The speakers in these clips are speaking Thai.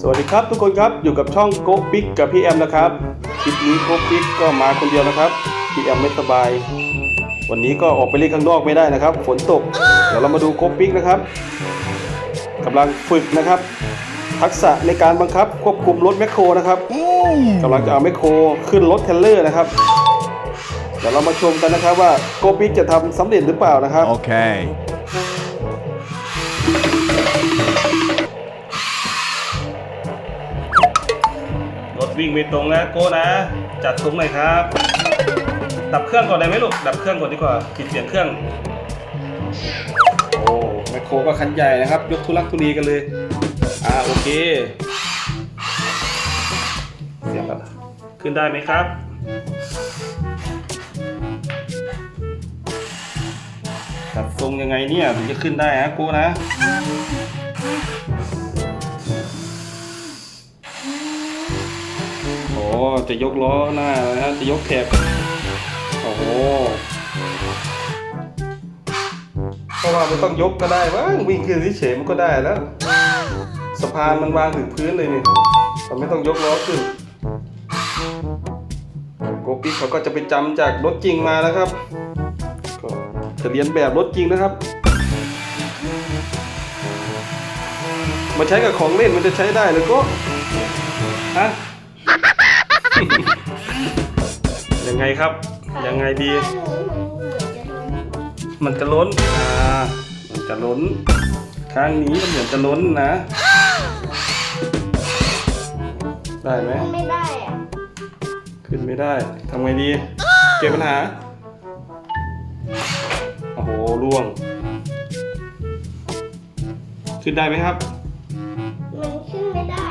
สวัสดีครับทุกคนครับอยู่กับช่องโกปิกกับพี่แอมนะครับคลิปนี้โกปิกก็มาคนเดียวนะครับพี่แอมไม่สบาย วันนี้ก็ออกไปเล่นข้างนอกไม่ได้นะครับ ฝนตกเดี๋ยวเรามาดูโกปิกนะครับกำลังฝึกนะครับ ทักษะในการบังคับควบคุมรถแมคโครนะครับกำลังจะเอาแมคโครขึ้นรถเทเลอร์นะครับเดี๋ยวเรามาชมกันนะครับว่าโกปิกจะทำสำเร็จหรือเปล่านะครับ Okay. รถ วิ่งไปตรงนะโก้นะ จัดตรงหน่อยครับ ดับเครื่องก่อนได้ไหมลูก ดับเครื่องก่อนดีกว่าปิดเสียงเครื่อง โอ้แมคโครก็คันใหญ่นะครับ ยกทุลักทุเลกันเลย อ่าโอเค เสียงแล้วขึ้นได้ไหมครับจัดทรงยังไงเนี่ยถึงจะขึ้นได้ฮะโก้นะ จะยกล้อหน้านะฮะจะยกแถบโอ้โหเพราะว่าไม่ต้องยกก็ได้บ้างวิ่งขึ้นเฉยมันก็ได้แล้วสะพานมันวางถึงพื้นเลยนี่เราไม่ต้องยกล้อขึ้นโกปิกเขาก็จะไปจำจากรถจริงมานะครับก็จะเรียนแบบรถจริงนะครับมาใช้กับของเล่นมันจะใช้ได้เลยก็ฮะ ยังไงครับ ยังไงดี มันจะล้น อ่า มันจะล้น ข้างนี้มันเหมือนจะล้นนะ ได้ไหมไม่ได้อะขึ้นไม่ได้ ทำไงดีเก็บปัญหา โอ้โหร่วง ขึ้นได้ไหมครับ มันขึ้นไม่ได้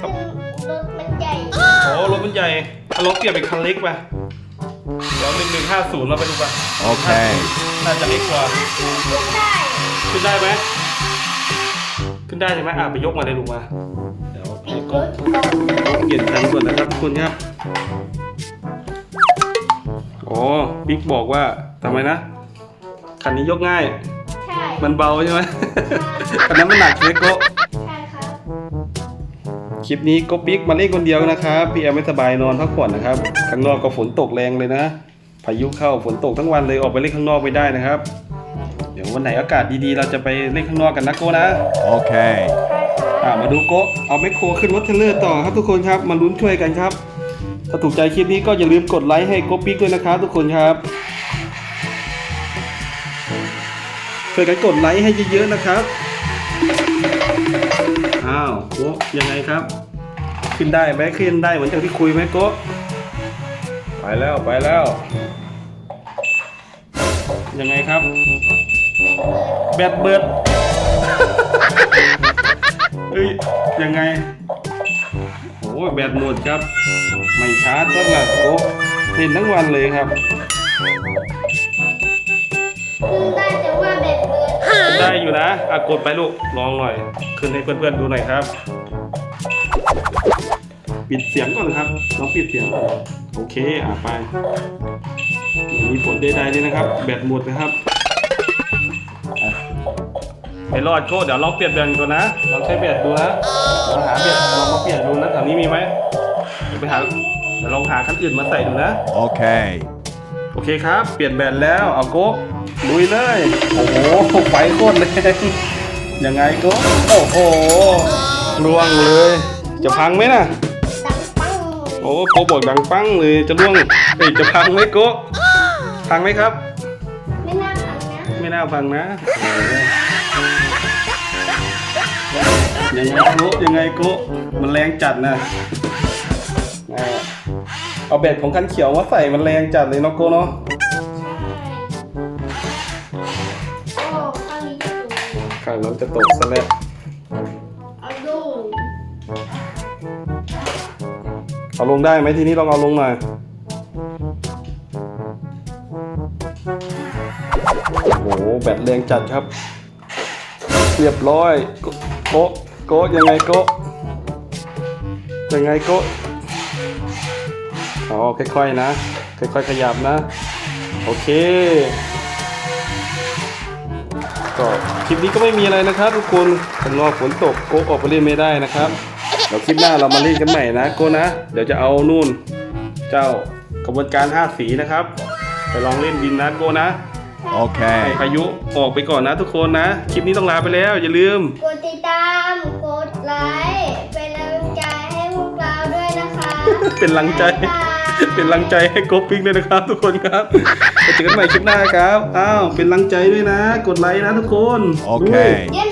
ขึ้นรถมันใหญ่ โอ้รถมันใหญ่เอาลองเปลี่ยนเป็นคันเล็กไปเดี๋ยวหนึ่งหนึ่งห้าศูนย์เราไปดูป่ะโอเค น่าจะเล็กกว่า ขึ้นได้ขึ้นได้ไหม ขึ้นได้ใช่ไหมอะไปยกมาเลยลูกมา เดี๋ยวปิให้ดก็รถก่อนเปลี่ยนคันก่อนนะครับทุกคนครับโอ้บิ๊กบอกว่าทำไมนะ คันนี้ยกง่าย ใช่มันเบาใช่ไหม คันนั้นมันหนักเลยโกะใช่ครับคลิปนี้โกปิ๊กมาเล่นคนเดียวนะครับ พี่แอมไม่สบายนอนพักผ่อนนะครับ ข้างนอกก็ฝนตกแรงเลยนะ พายุเข้าฝนตกทั้งวันเลยออกไปเล่นข้างนอกไม่ได้นะครับ เดี๋ยววันไหนอากาศดีๆ เราจะไปเล่นข้างนอกกันนะโกนะ Okay. ใช่ครับอ่ามาดูโกะเอาแมคโครขึ้นรถเทรลเลอร์ต่อครับทุกคนครับมาลุ้นช่วยกันครับ ถ้าถูกใจคลิปนี้ก็อย่าลืมกดไลค์ให้โกปิ๊กด้วยนะครับทุกคนครับช่วยกันกดไลค์ให้เยอะๆนะครับอ้าวโกะยังไงครับ ขึ้นได้ไหมขึ้นได้เหมือนอย่างที่คุยไหมโกะไปแล้วไปแล้ว ยังไงครับ แบตเบิดเอ้ยยังไงโอ้แบตหมดครับ ไม่ชาร์จก็หลักโอ้เล่นทั้งวันเลยครับขึ้นได้แต่ว่าแบบเบิดได้อยู่นะอะกดไปลูกลองหน่อย ขึ้นให้เพื่อนๆดูหน่อยครับ ปิดเสียงก่อนครับลองปิดเสียงก่อนโอเคอะไปไม่มีผลใดๆเลยนะครับ แบตหมดนะครับอะไม่รอดโก้เดี๋ยวลองเปลี่ยนแบตก่อนนะลองใช้แบตดูนะลองหาแบตลองมาเปลี่ยนดูนะแถวนี้มีไหมเดี๋ยวไปหาเดี๋ยวลองหาคันอื่นมาใส่ดูนะ Okay. โอเคครับ เปลี่ยนแบตแล้วเอาโก๊กลุยเลยโอ้โหไฟโคตรแรงยังไงโก๊กโอ้โหล่วงเลย จะพังไหมนะดังปังโอ้โก๊กบอกดังปังเลยจะล่วงเอ้ยจะพังไหมโก๊ก พังไหมครับ ไม่น่าพังนะไม่น่าพังนะโอ้โหยังไงโก๊กยังไงโก๊กมันแรงจัดนะอ่าเอาแบตของคันเขียวมาใส่มันแรงจัดเลยเนาะโก๊กเนาะโอ้ข้างนี้จะสูงข้างนั้นจะตกซะแล้วเอาดูเอาลงได้ไหมทีนี้ลองเอาลงหน่อย หแบตแรงจัดครับ เรียบร้อยโกโกะโกะยังไงโกะยังไงโกะอ๋อค่อยๆนะ ค่อยๆขยับนะ โอเคก็คลิปนี้ก็ไม่มีอะไรนะครับ ทุกคนข้างนอกฝนตกโกะออกไปเล่นไม่ได้นะครับเดี๋ยวคลิปหน้าเรามาเล่นกันใหม่นะโกนะ เดี๋ยวจะเอานู่น เจ้ากระบวนการห้าสีนะครับ ไปลองเล่นดินนะโกนะ ให้ Okay. พายุออกไปก่อนนะทุกคนนะ คลิปนี้ต้องลาไปแล้ว อย่าลืม กดติดตาม กดไลค์ เป็นกำลังใจให้พวกเราด้วยนะคะเป็นลังใจ บ๊ายบาย เป็นลังใจให้โกปิกด้วยนะครับ ทุกคนครับไปเจอกันใหม่คลิปหน้าครับ อ้าว เป็นลังใจด้วยนะ กดไลค์นะทุกคนโอเค ด้วย เยี่ยม